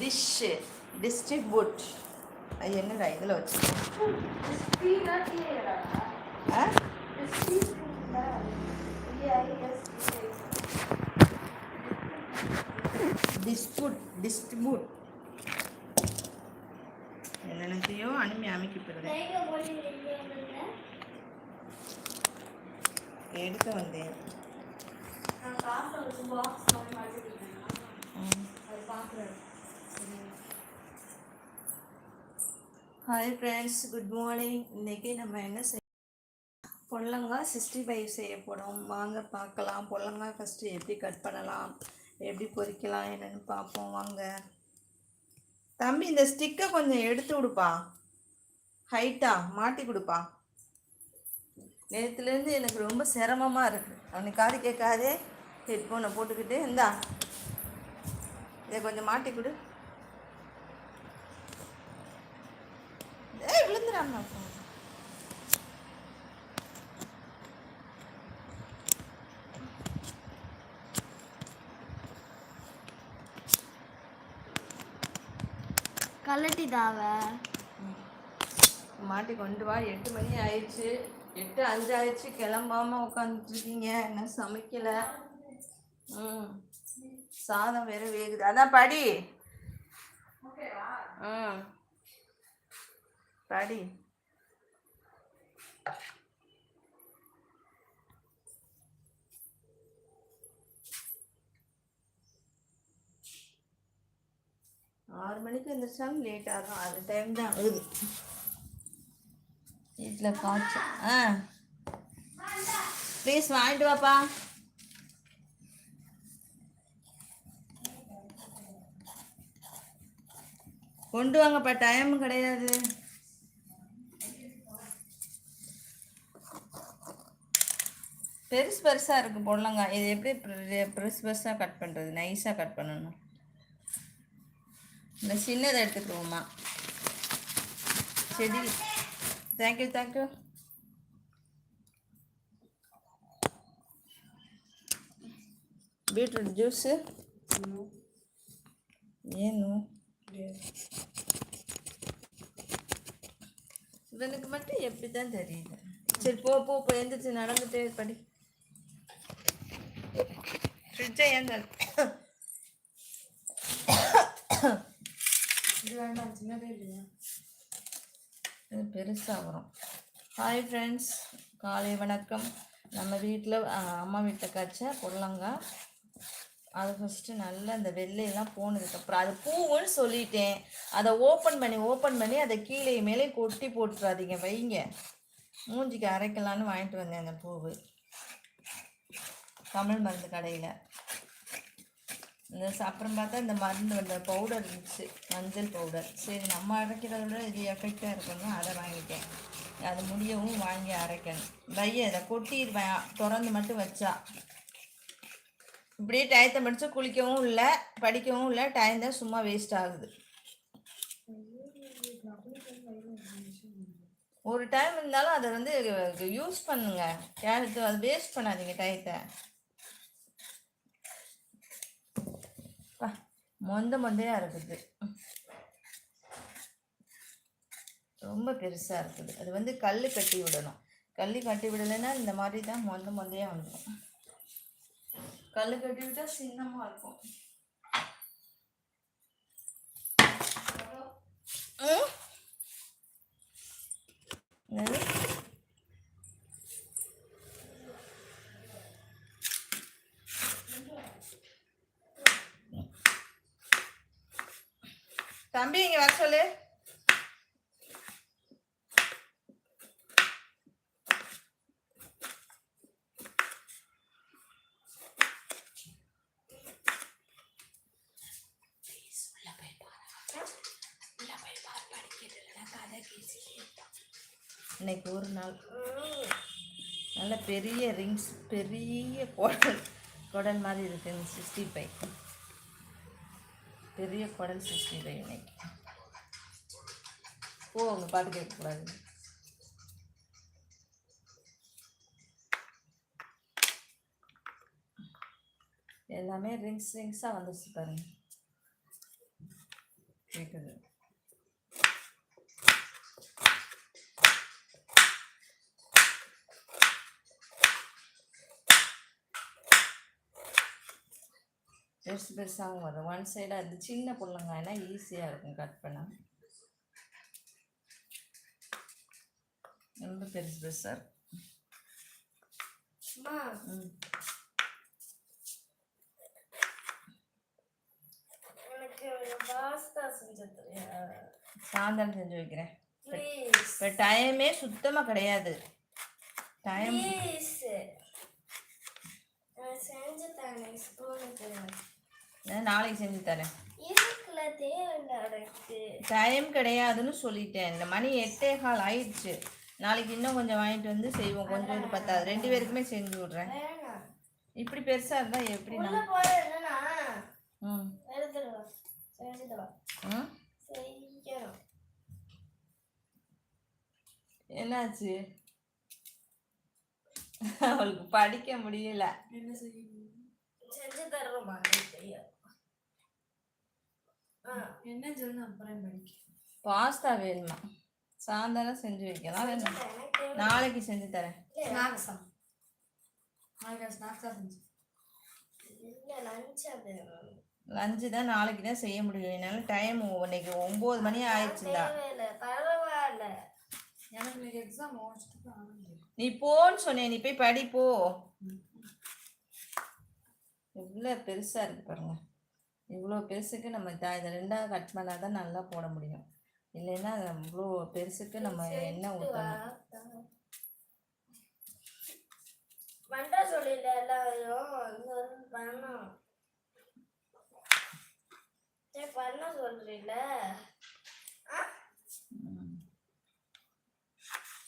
Dish distribute அது என்னடா இதில் வச்சு டிஸ்புட் டிஸ்ட்ரிபியூட் என்னென்னத்தையோ அனுப்பி அமைக்கி எடுக்க வந்தேன். ஹாய் ஃப்ரெண்ட்ஸ் குட் மார்னிங் இன்றைக்கி நம்ம என்ன செய்ய பொல்லங்காய் சிக்ஸ்டி ஃபைவ் செய்ய போகிறோம் வாங்க பார்க்கலாம். பொல்லங்காய் ஃபஸ்ட்டு எப்படி கட் பண்ணலாம்? எப்படி பொரிக்கலாம் என்னென்னு பார்ப்போம். வாங்க. தம்பி இந்த ஸ்டிக்கை கொஞ்சம் எடுத்து விடுப்பா. ஹைட்டாக மாட்டி கொடுப்பா. நேற்றுலேருந்து எனக்கு ரொம்ப சிரமமாக இருக்குது அவனுக்கு காது கேட்காதே. ஹெட்ஃபோனை போட்டுக்கிட்டு இந்தா. இதை கொஞ்சம் மாட்டி கொடு. ஏய் விழுந்துடாம கலட்டி தாவ. மாட்டி கொண்டு வா. எட்டு மணி ஆயிடுச்சு. எட்டு அஞ்சு ஆயிடுச்சு. கிளம்பாம உட்காந்துட்ருக்கீங்க என்ன சமைக்கல? ம். சாதம் வேற வேகுது. அதான் படி. ம். படி ஆறு மணிக்கு எழுந்திரிச்சாலும் லேட் ஆகும் அது டைம் தான். ஆகுது வீட்டில் காய்ச்சல். ஆ. ப்ளீஸ் வாங்கிட்டு வாப்பா. கொண்டு வாங்கப்பா. டைம் கிடையாது. பெருசு பெருசாக இருக்குது பொடலங்காய். இது எப்படி பெருசு பெருசாக கட் பண்ணுறது நைஸாக கட் பண்ணணும். இந்த சின்னதை எடுத்துக்குவோமா செடி. Thank you thank you beetroot juice. ಏನು இவனுக்கு மட்டும் எப்படி தான் தெரியுது? சரி போ போ போ எந்திரிச்சு நடந்துட்டே படி. ஃப்ரிட்ஜை ஏந்த இது வேண்டாம் சின்னதே இல்லையா இது பெருசாக வரும் ஹாய் ஃப்ரெண்ட்ஸ் காலை வணக்கம். நம்ம வீட்டில் அம்மா வீட்டில் காய்ச்ச புடலங்காய். அது ஃபஸ்ட்டு நல்லா அந்த வெள்ளையெல்லாம் போனதுக்கப்புறம் அது பூவுன்னு சொல்லிட்டேன். அதை ஓப்பன் பண்ணி ஓப்பன் பண்ணி அதை கீழே மேலே கொட்டி போட்டுறாதீங்க வைங்க. மூஞ்சிக்கு அரைக்கலான்னு வாங்கிட்டு வந்தேன் அந்த பூவு. தமிழ் மருந்து கடையில். இந்த அப்புறம் பார்த்தா இந்த மருந்து இந்த பவுடர் இருந்துச்சு மஞ்சள் பவுடர் சரி நம்ம அரைக்கிறத விட இது எஃபெக்டாக இருக்கணும் அதை வாங்கிட்டேன். அது முடியவும் வாங்கி அரைக்கணும். பைய இதை கொட்டிடுவேன் திறந்து மட்டும் வச்சா. இப்படியே டயத்தை முடிச்சு குளிக்கவும் இல்லை படிக்கவும் இல்லை டைம் தான் சும்மா வேஸ்ட் ஆகுது. ஒரு டைம் இருந்தாலும் அதை வந்து யூஸ் பண்ணுங்க. கேரட்டு அது வேஸ்ட் பண்ணாதீங்க டயத்தை மொந்த மொந்தையாக இருக்குது. ரொம்ப பெருசாக இருக்குது. அது வந்து கல் கட்டி விடணும். கல் கட்டி விடலைன்னா இந்த மாதிரி தான் மொந்த மொந்தையாக வந்துடும் கல் கட்டி விட்டால் சின்னமாக இருக்கும். என்னது? தம்பி இங்க வர சொல்லு. இன்னைக்கு ஒரு நாள். நல்ல பெரிய ரிங்ஸ் பெரிய குடல் குடல் மாதிரி இருக்கு சிக்ஸ்டி ஃபைவ். பெரிய குடல் சிக்ஸ்டி இல்லை இன்னைக்கு ஓ அவங்க பாட்டு கேட்கக்கூடாது எல்லாமே ரிங்ஸ் ரிங்ஸாக வந்துச்சு பாருங்க. கேட்குது பெருசு பெருசாகவும் வரும். ஒன் சைடாக அது சின்ன புள்ளங்காய்னா ஈஸியாக இருக்கும் கட் பண்ண. ரொம்ப பெருசு பெருசாக இருக்கும். சாயந்தரம் செஞ்சு வைக்கிறேன். இப்போ டைமே சுத்தமாக கிடையாது. டைம் செஞ்சு தானே ஸ்கூலுக்கு நாளைக்கு செஞ்சு தரேன். டைம் கிடையாதுன்னு சொல்லிட்டேன். இந்த மணி எட்டே கால் ஆயிடுச்சு. நாளைக்கு இன்னும் கொஞ்சம் வாங்கிட்டு வந்து செய்வோம். கொஞ்சம் இது பத்தாது. ரெண்டு பேருக்குமே செஞ்சு விட்றேன். இப்படி பெருசாக இருந்தால் எப்படி ம். என்னாச்சு? அவளுக்கு படிக்க முடியல. என்ன செய்யணும்? செஞ்சு தர்றோமா என்ன சொல்லு அப்புறம் படிக்க பாஸ்தா வேணுமா? சாயந்தரம் செஞ்சு வைக்கலாம். வேணும்? நாளைக்கு செஞ்சு தரேன். ஸ்நாக்ஸா நாளைக்கு ஸ்நாக்ஸா செஞ்சு. லஞ்ச் தான் நாளைக்கு தான் செய்ய முடியும். என்னால் டைம் இன்னைக்கு ஒம்பது மணி ஆயிடுச்சுடா. பரவாயில்ல. எனக்கு இன்னைக்கு எக்ஸாம் நீ போன்னு சொன்னேன். நீ போய் படி போ. இவ்வளோ பெருசாக இருக்கு பாருங்க. இவ்வளோ பெருசுக்கு நம்ம த- இதை ரெண்டாக கட் பண்ணால் தான் நல்லா போட முடியும். இல்லைன்னா இவ்வளோ பெருசுக்கு நம்ம எண்ணெய் ஊற்றணும் பண்ற சொல்லில எல்லாரும் பண்ணணும். சரி பண்ண சொல்றீல?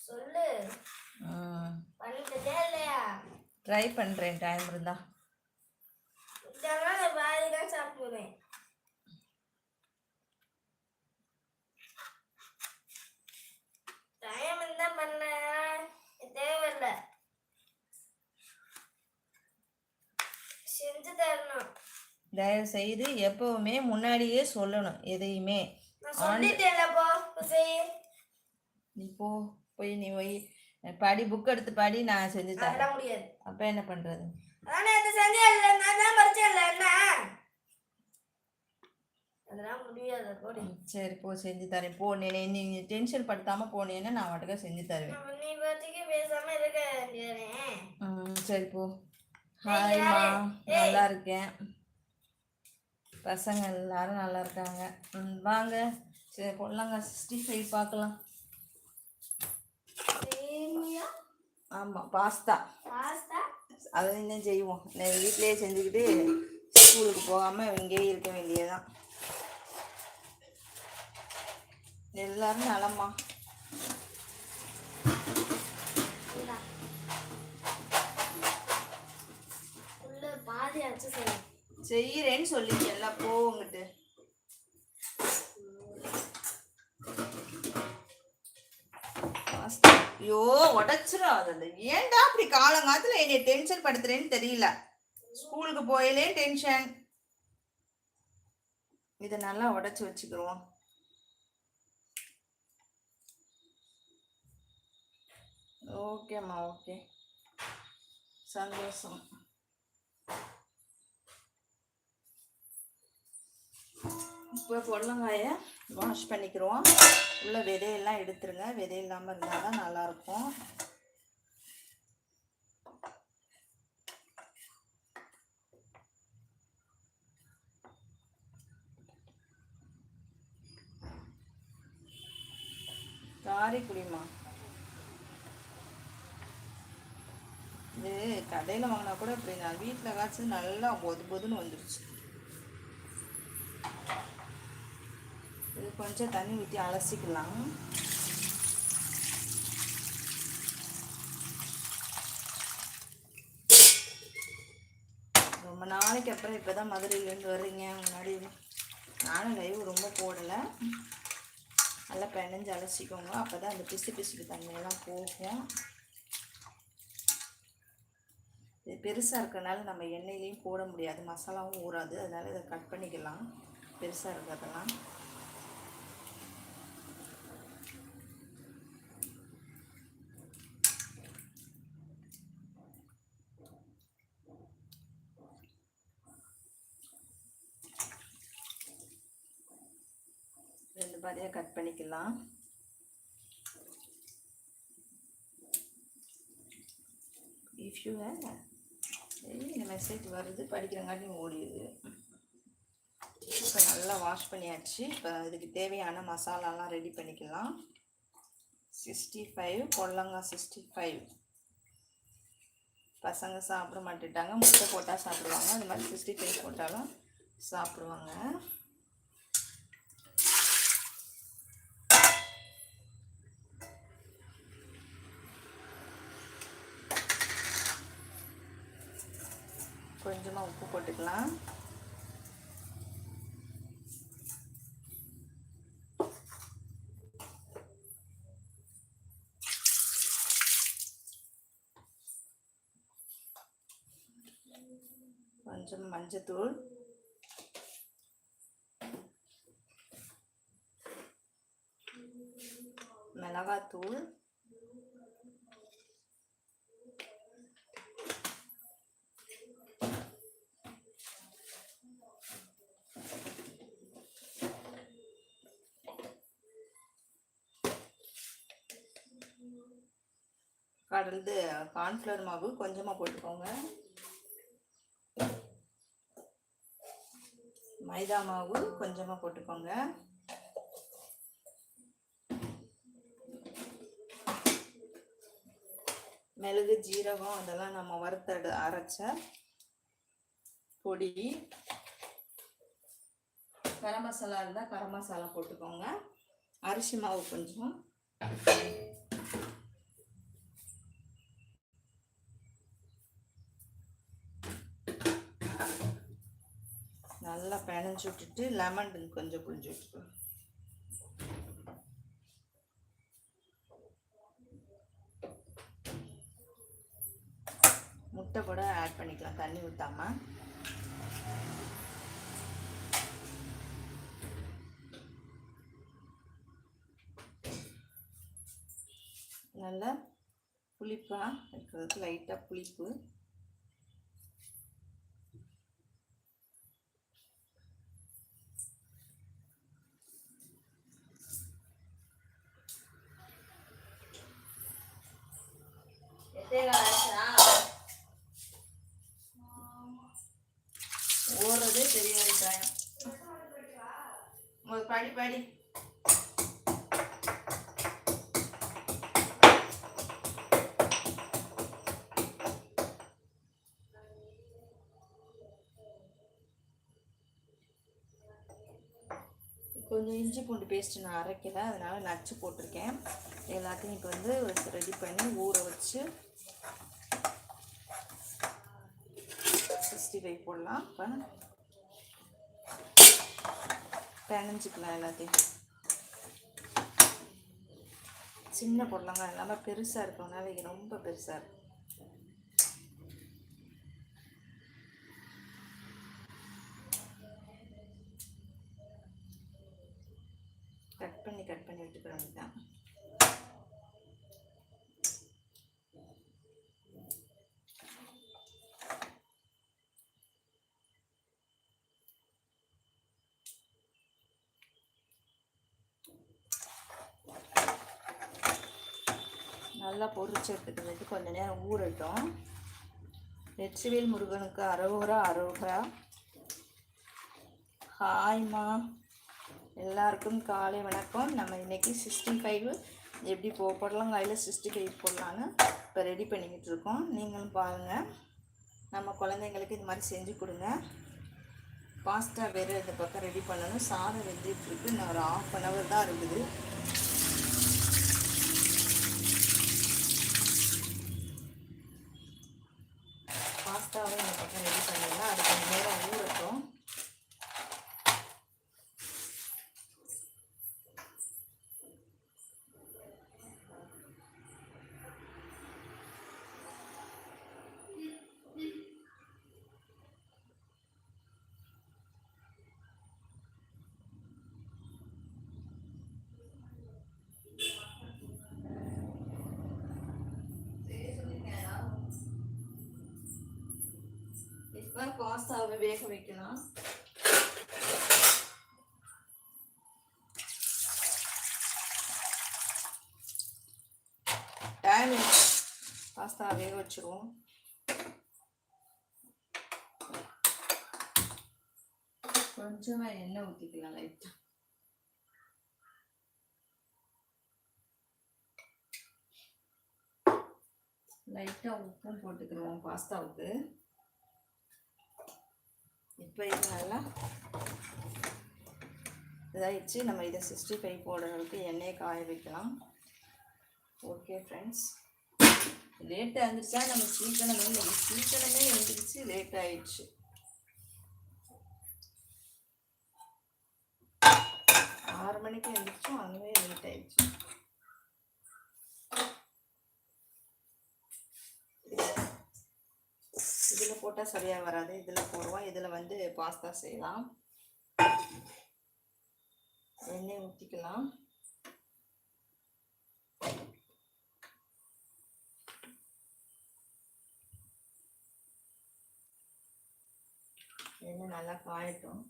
சொல்லு. பண்ணிட்டதே இல்லையா? ட்ரை பண்ணுறேன் டைம் இருந்தா. இதெல்லாம் நான் பாதி தான் சாப்பிடுவேன் டைம் இருந்தா பண்ண தேவையில்லை செஞ்சு தரணும் தயவு செய்து எப்பவுமே முன்னாடியே சொல்லணும் எதையுமே. நீ போ போய் நீ போய் படி புக் எடுத்து படி நான் செஞ்சு தரேன். அதெல்லாம் முடியாது. அப்போ என்ன பண்ணுறது அதானே அது செஞ்சே இல்லை நான் தான் படிச்சேன் இல்லை என்ன? அதெல்லாம் முடியாது போடி சரி போ செஞ்சு தரேன். போ நீ நீ டென்ஷன் படுத்தாமல் போனேன்னா நான் வாட்டுக்க செஞ்சு தருவேன். நீ பாட்டுக்கு பேசாம இருக்க வேண்டியதானே ம் சரி போ. ஹாய்மா நல்லா இருக்கேன். பசங்க எல்லாரும் நல்லா இருக்காங்க. வாங்க. சரி பொடலங்க சிக்ஸ்டி ஃபைவ் பார்க்கலாம் ஆமாம் பாஸ்தா. பாஸ்தா? அதை இன்னும் செய்வோம். வீட்டிலேயே செஞ்சுக்கிட்டு ஸ்கூலுக்கு போகாமல் இங்கேயே இருக்க வேண்டியதுதான். எல்லாரும் நலமா? இந்தா. உள்ள பாதி அச்சு செய்யும் செய்கிறேன்னு சொல்லிங்க எல்லாம் போங்கிட்டு ஐயோ உடச்சிரும் அது ஏன்டா அப்படி காலங்காலத்தில் என்னை டென்ஷன் படுத்துறேன்னு தெரியல. ஸ்கூலுக்கு போயிலே டென்ஷன் இதை நல்லா உடச்சி வச்சுக்கிறோம். ஓகேம்மா ஓகே. சந்தோஷம். இப்போ பொடலங்காயை வாஷ் பண்ணிக்கிறோம். உள்ள விதையெல்லாம் எடுத்துருங்க. விதை இல்லாமல் இருந்தால் தான் நல்லாயிருக்கும் காரைக்குடிமா இது கடையில் வாங்கினா கூட இப்படி நான் வீட்டில் காய்ச்சது நல்லா பொது பொதுன்னு வந்துருச்சு. இது கொஞ்சம் தண்ணி ஊற்றி அலசிக்கலாம். ரொம்ப நாளைக்கு அப்புறம் இப்போ தான் மதுரையிலேருந்து வர்றீங்க முன்னாடி நானும் லைவ் ரொம்ப போடலை. நல்லா பிணைஞ்சு அலசிக்கோங்க அப்போ தான் அந்த பிசு பிசுக்கு தண்ணியெல்லாம் போகும். இது பெருசாக இருக்கிறனால நம்ம எண்ணெயிலையும் போட முடியாது மசாலாவும் ஊறாது அதனால் இதை கட் பண்ணிக்கலாம் பெருசாக இருக்கிறதெல்லாம் ரெண்டு பாதியாக கட் பண்ணிக்கலாம். இஃப் யூ இந்த மெசேஜ் வருது படிக்கிறங்காட்டி ஓடிடுது. இப்போ நல்லா வாஷ் பண்ணியாச்சு. இப்போ இதுக்கு தேவையான மசாலாலாம் ரெடி பண்ணிக்கலாம். சிக்ஸ்டி ஃபைவ் பொடலங்காய் சிக்ஸ்டி ஃபைவ் பசங்க சாப்பிட மாட்டேட்டாங்க. முட்டை போட்டால் சாப்பிடுவாங்க. அது மாதிரி சிக்ஸ்டி ஃபைவ் போட்டாலும் சாப்பிடுவாங்க கொஞ்சமாக உப்பு போட்டுக்கலாம் கொஞ்சம் மஞ்சத்தூள் மிளகாத்தூள் கடந்து கார்ன்ஃப்ளவர் மாவு கொஞ்சமாக போட்டுக்கோங்க. மைதா மாவு கொஞ்சமாக போட்டுக்கோங்க. மிளகு ஜீரகம் அதெல்லாம் நம்ம வறுத்தடு அரைச்ச பொடி. கரம் மசாலா இருந்தால் கரம் மசாலா போட்டுக்கோங்க. அரிசி மாவு கொஞ்சம். நல்லா பிணைஞ்சு விட்டுட்டு லெமன் கொஞ்சம் புழிஞ்சு விட்டுக்கோ. முட்டை கூட ஆட் பண்ணிக்கலாம் தண்ணி ஊற்றாம நல்லா புளிப்பாக இருக்கிறதுக்கு லைட்டாக புளிப்பு. கொஞ்சம் இஞ்சி பூண்டு பேஸ்ட்டு நான் அரைக்கல அதனால் நச்சு போட்டிருக்கேன். எல்லாத்தையும் இப்போ வந்து ரெடி பண்ணி ஊற வச்சு சிக்ஸ்டி ஃபைவ் போடலாம். இப்போ பிணைஞ்சிக்கலாம் எல்லாத்தையும். சின்ன பொருளாங்க இல்லாமல் பெருசாக இருக்கிறதுனால ரொம்ப பெருசாக இருக்கும் கட் பண்ணி கட் பண்ணி விட்டுக்க வேண்டியதான் நல்லா பொரிச்சு எடுத்துக்கிறது கொஞ்ச நேரம் ஊறட்டும். வெற்றிவேல் முருகனுக்கு அரோகரா அரோகரா. ஹாய்மா எல்லாருக்கும் காலை வணக்கம். நம்ம இன்றைக்கி சிக்ஸ்டி ஃபைவ் எப்படி போ புடலங்காயில் சிக்ஸ்டி ஃபைவ் போடலான்னு இப்போ ரெடி பண்ணிக்கிட்டு இருக்கோம். நீங்களும் பாருங்கள் நம்ம குழந்தைங்களுக்கு இது மாதிரி செஞ்சு கொடுங்க. பாஸ்தா வேறு இந்த பக்கம் ரெடி பண்ணணும். சாதம் வெந்துட்டுருக்கு இன்னும் ஒரு ஆஃப் அன் ஹவர் தான் இருக்குது. தான் பாஸ்தாவை வேக வைக்கலாம் டைம் பாஸ்தா வேக வச்சுருவோம் கொஞ்சமாக எண்ணெய் ஊற்றிக்கலாம் லைட்டாக லைட்டாக உப்பும் போட்டுக்கிறோம் பாஸ்தாவுக்கு இப்போ இது நல்லா இதாகிடுச்சு நம்ம இதை சிக்ஸ்டி ஃபைவ் போடுறதுக்கு எண்ணெயை காய வைக்கலாம். ஓகே ஃப்ரெண்ட்ஸ் லேட் ஆகிடுச்சா நம்ம சீக்கிரமே நம்ம சீக்கிரமே எழுந்திரிச்சு லேட் ஆயிடுச்சு. ஆறு மணிக்கு எழுந்திரிச்சோம். அதுவே லேட் ஆயிடுச்சு. இதில் போட்டால் சரியாக வராது. இதில் போடுவோம். இதில் வந்து பாஸ்தா செய்யலாம். எண்ணெய் ஊற்றிக்கலாம் எண்ணெய் நல்லா காயட்டும்.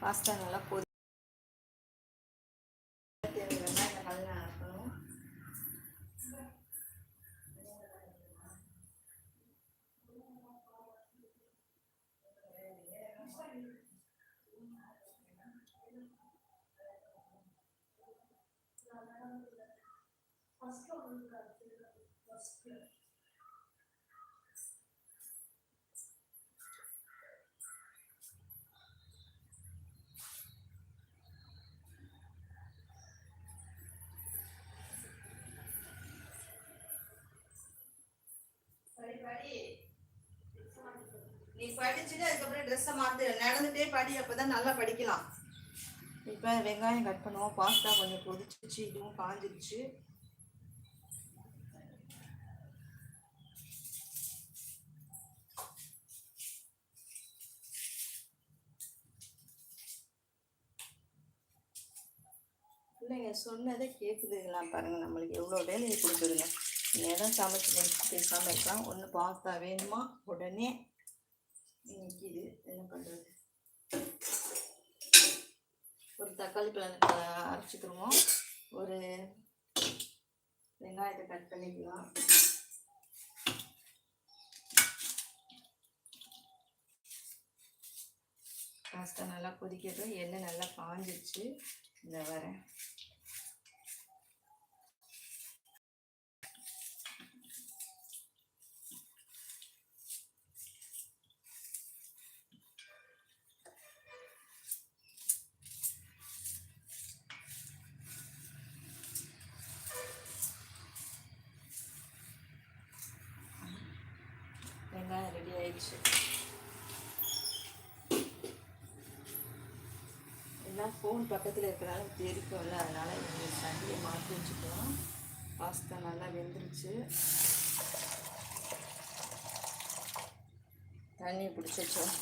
பாஸ்தா நல்லா கொதி வெங்காயம் நல்லா அரைக்கணும் நீ படிச்சுட்டு அதுக்கப்புறம் ட்ரெஸ்ஸை மாற்று நடந்துட்டே படி அப்போ தான் நல்லா படிக்கலாம். இப்போ வெங்காயம் கட் பண்ணுவோம். பாஸ்தா கொஞ்சம் கொதிச்சிச்சு இதுவும் காஞ்சிருச்சு. பிள்ளைங்க சொன்னதை கேட்குதுங்களா பாருங்கள் நம்மளுக்கு எவ்வளோ வேலையை கொடுக்குதுங்க. நேரம் சமைச்சு முடிச்சு பேசாமல் இருக்கலாம். ஒன்று பாஸ்தா வேணுமா? உடனே இன்னைக்கு இது என்ன பண்ணுறது ஒரு தக்காளி பழத்தை அரைச்சிக்கிருவோம். ஒரு வெங்காயத்தை கட் பண்ணிக்கலாம். பாஸ்தா நல்லா கொதிக்கட்டும். எண்ணெய் நல்லா காஞ்சிருச்சு இந்த வரேன். எல்லாம் ஃபோன் பக்கத்தில் இருக்கிறனால தெரிக்கும்ல அதனால் இந்த தண்ணியை மாற்றி வச்சுக்கலாம் பாஸ்தா நல்லா வெந்துருச்சு. தண்ணியை பிடிச்சி வச்சோம்.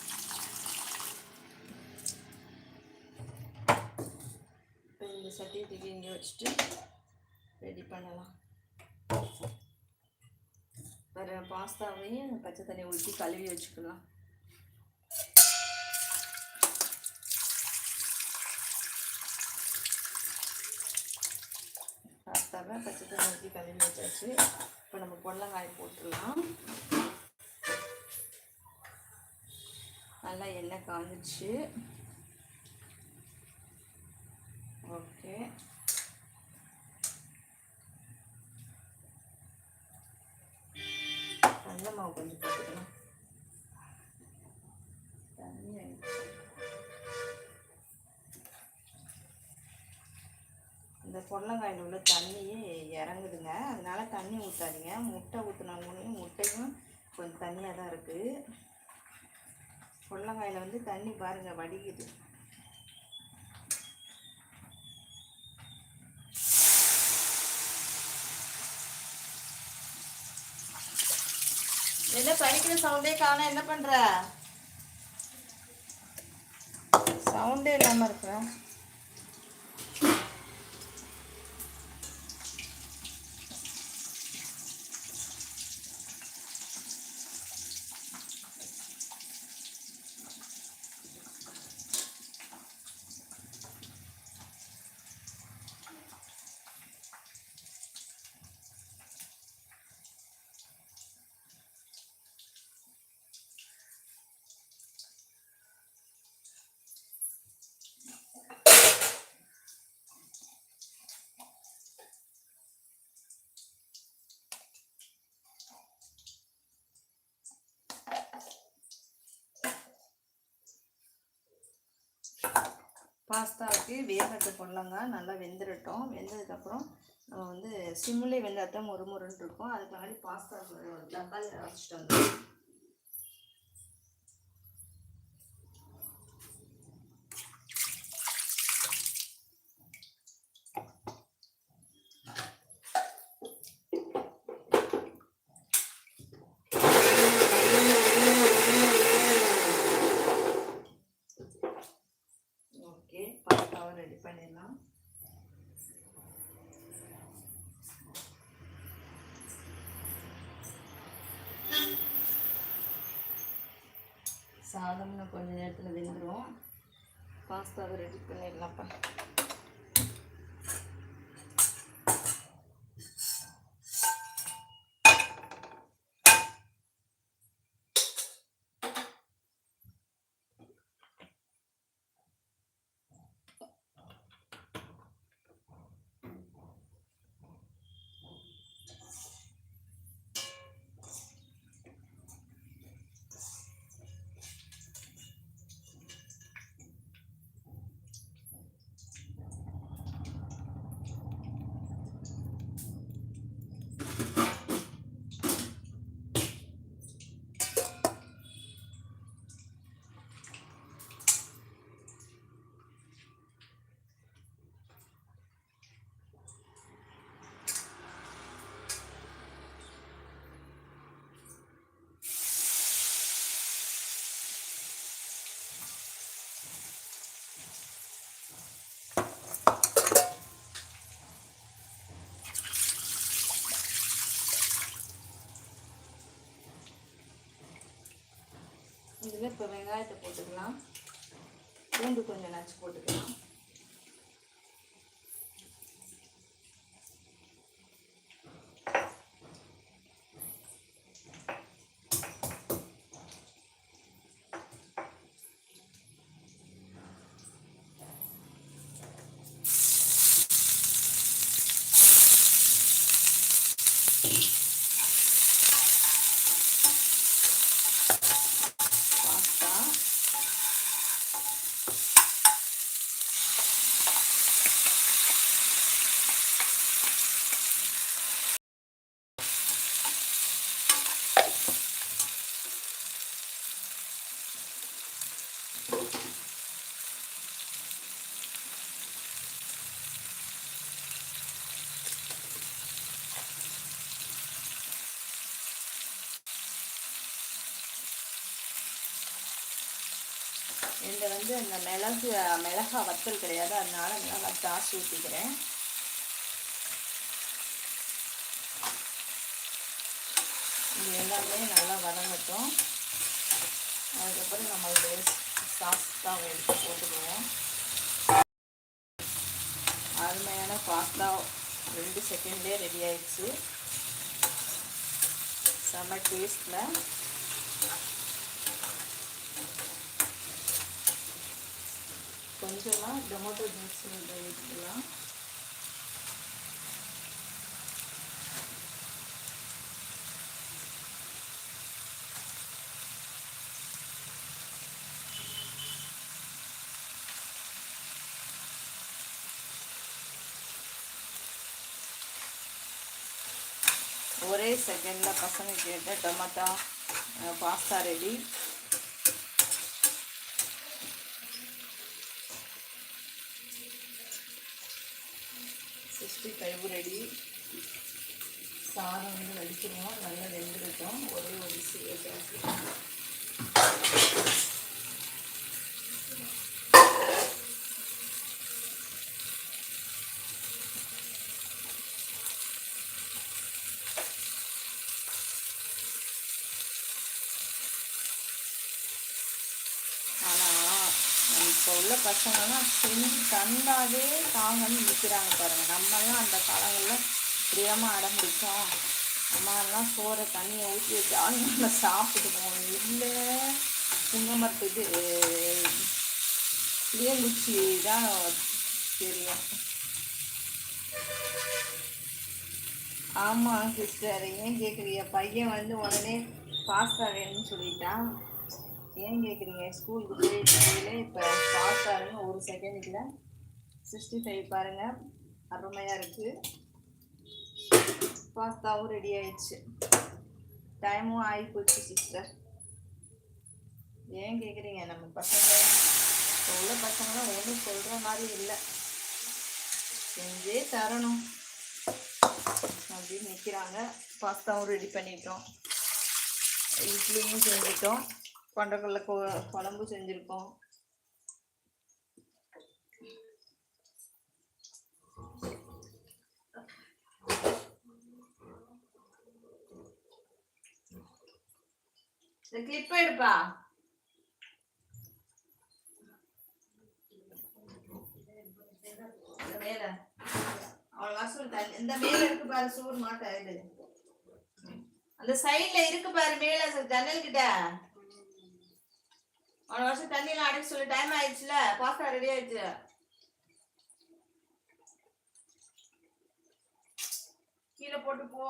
இப்போ இந்த சட்டியை தூக்கி இங்கே வச்சுட்டு ரெடி பண்ணலாம். பாஸ்தாவையும் பச்சை தண்ணி ஊற்றி கழுவி வச்சுக்கலாம். பாஸ்தாவை பச்சை தண்ணி ஊற்றி கழுவி வச்சாச்சு. இப்போ நம்ம பொடலங்காய் போட்டுடலாம். நல்லா எண்ணெய் காஞ்சிச்சு ஓகே. மாவு கொஞ்சம் போட்டுக்கலாம் தண்ணி இந்த பொடலங்காயில் உள்ள தண்ணியே இறங்குதுங்க. அதனால தண்ணி ஊற்றாதீங்க முட்டை ஊற்றினாலும் முட்டையும் கொஞ்சம் தண்ணியாக தான் இருக்குது பொடலங்காயில் வந்து தண்ணி பாருங்கள் வடிக்குது. என்ன படிக்கிற சவுண்டே காண என்ன பண்ற? சவுண்டே இல்லாம இருக்கிற பாஸ்தாவுக்கு வேகட்டு பொடலங்க நல்லா வெந்துடட்டும் வெந்ததுக்கப்புறம் நம்ம வந்து சிம்லேயே வெந்தாட்டம் ஒரு முருன்னு இருக்கும் அதுக்கு முன்னாடி பாஸ்தா தக்காளி அரைச்சிட்டு வந்துடும் ஓகே பாஸ்தாவை ரெடி பண்ணிடலாம் சாதம்னு கொஞ்ச நேரத்தில் வெந்துடும் பாஸ்தாவை ரெடி பண்ணிடலாம்ப்பா இதில் இப்போ வெங்காயத்தை போட்டுக்கலாம். பூண்டு கொஞ்சம் நச்சு போட்டுக்கலாம். வந்து இந்த மிளகு மிளகா வத்தல் கிடையாது. அதனால மிளகா ஜாஸ்தி ஊற்றிக்கிறேன் இது எல்லாமே நல்லா வதங்கட்டும். அதுக்கப்புறம் நம்மளுடைய சாஸ்தாவை எடுத்து போட்டுக்குவோம். அருமையான பாஸ்தா ரெண்டு செகண்ட்லேயே ரெடி ஆயிடுச்சு. செம்ம டேஸ்ட்டில் கொஞ்சமாக டொமேட்டோ ஜூஸ் எடுத்துக்கலாம் ஒரே செகண்டில் பசங்க கேட்ட tomato pasta ready sixty five ready சாதம் வந்து வடிச்சிருவோம். நல்லா வெந்துருக்கும் ஒரே ஒரு விசில் ஆனால் இப்போ உள்ள பசங்கள்லாம் செஞ்சு தந்தாவே தாங்கன்னு நிற்கிறாங்க பாருங்கள் நம்மலாம் அந்த காலங்களில் இப்படியாம அடம் பிடிச்சோம் அம்மாலாம் சோறை தண்ணியை ஊற்றி வச்சாலும் நம்ம சாப்பிடுவோம் இல்லை புங்கமரத்துக்கு புளியங்குச்சி தான் தெரியும். ஆமாம் சிஸ்டர் ஏன் கேட்குறீங்க பையன் வந்து உடனே பாஸ்தா வேணும்னு சொல்லிட்டான். ஏன் கேட்குறீங்க ஸ்கூலுக்கு போயிட்டு இப்போ பாஸ்தா ஒரு செகண்டுக்குள்ள சிக்ஸ்டி ஃபைவ் பாருங்கள் அருமையாக இருக்குது பாஸ்தாவும் ரெடி ஆயிடுச்சு. டைமும் ஆகி போச்சு சிஸ்டர் ஏன் கேட்குறீங்க நம்ம பசங்க இப்போ உள்ள பசங்களாம் ஒன்றும் சொல்கிற மாதிரி இல்லை. செஞ்சே தரணும் அப்படின்னு நிற்கிறாங்க பாஸ்தாவும் ரெடி பண்ணிட்டோம். இட்லியும் செஞ்சிட்டோம். கொண்டக்கடலை கொ குழம்பு செஞ்சுருக்கோம். இந்த கிளிப் எடுப்பா. மேல. அவள் வாசல் தள்ளி. இந்த மேல இருக்கு பாரு சூடு மாட்டா இது. அந்த சைடுல இருக்கு பாரு மேல ஜன்னல் கிட்ட. அவன வருஷம் தண்ணி எல்லாம் அடைக்க சொல்லி. டைம் ஆயிடுச்சுல பாஸ்தா ரெடி ஆயிடுச்சு. கீழே போட்டு போ.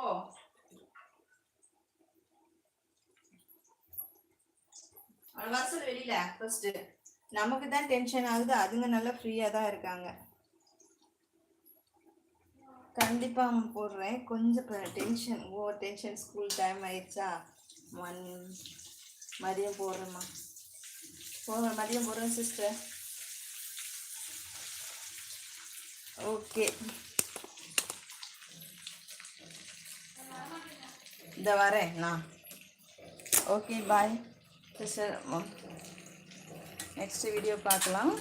வாசல் வெளியில ஃபர்ஸ்ட் நமக்கு தான் டென்ஷன் ஆகுது அதுங்க நல்லா ஃப்ரீயாக தான் இருக்காங்க. கண்டிப்பாக போடுறேன். கொஞ்சம் tension over tension school time ஆயிடுச்சா? மண் மதியம் போடுறேம்மா. போடுறேன் மதியம் போடுறேன் சிஸ்டர் ஓகே இந்த வரேன் நான். ஓகே பாய் நெக்ஸ்ட் வீடியோ பார்க்கலாம்.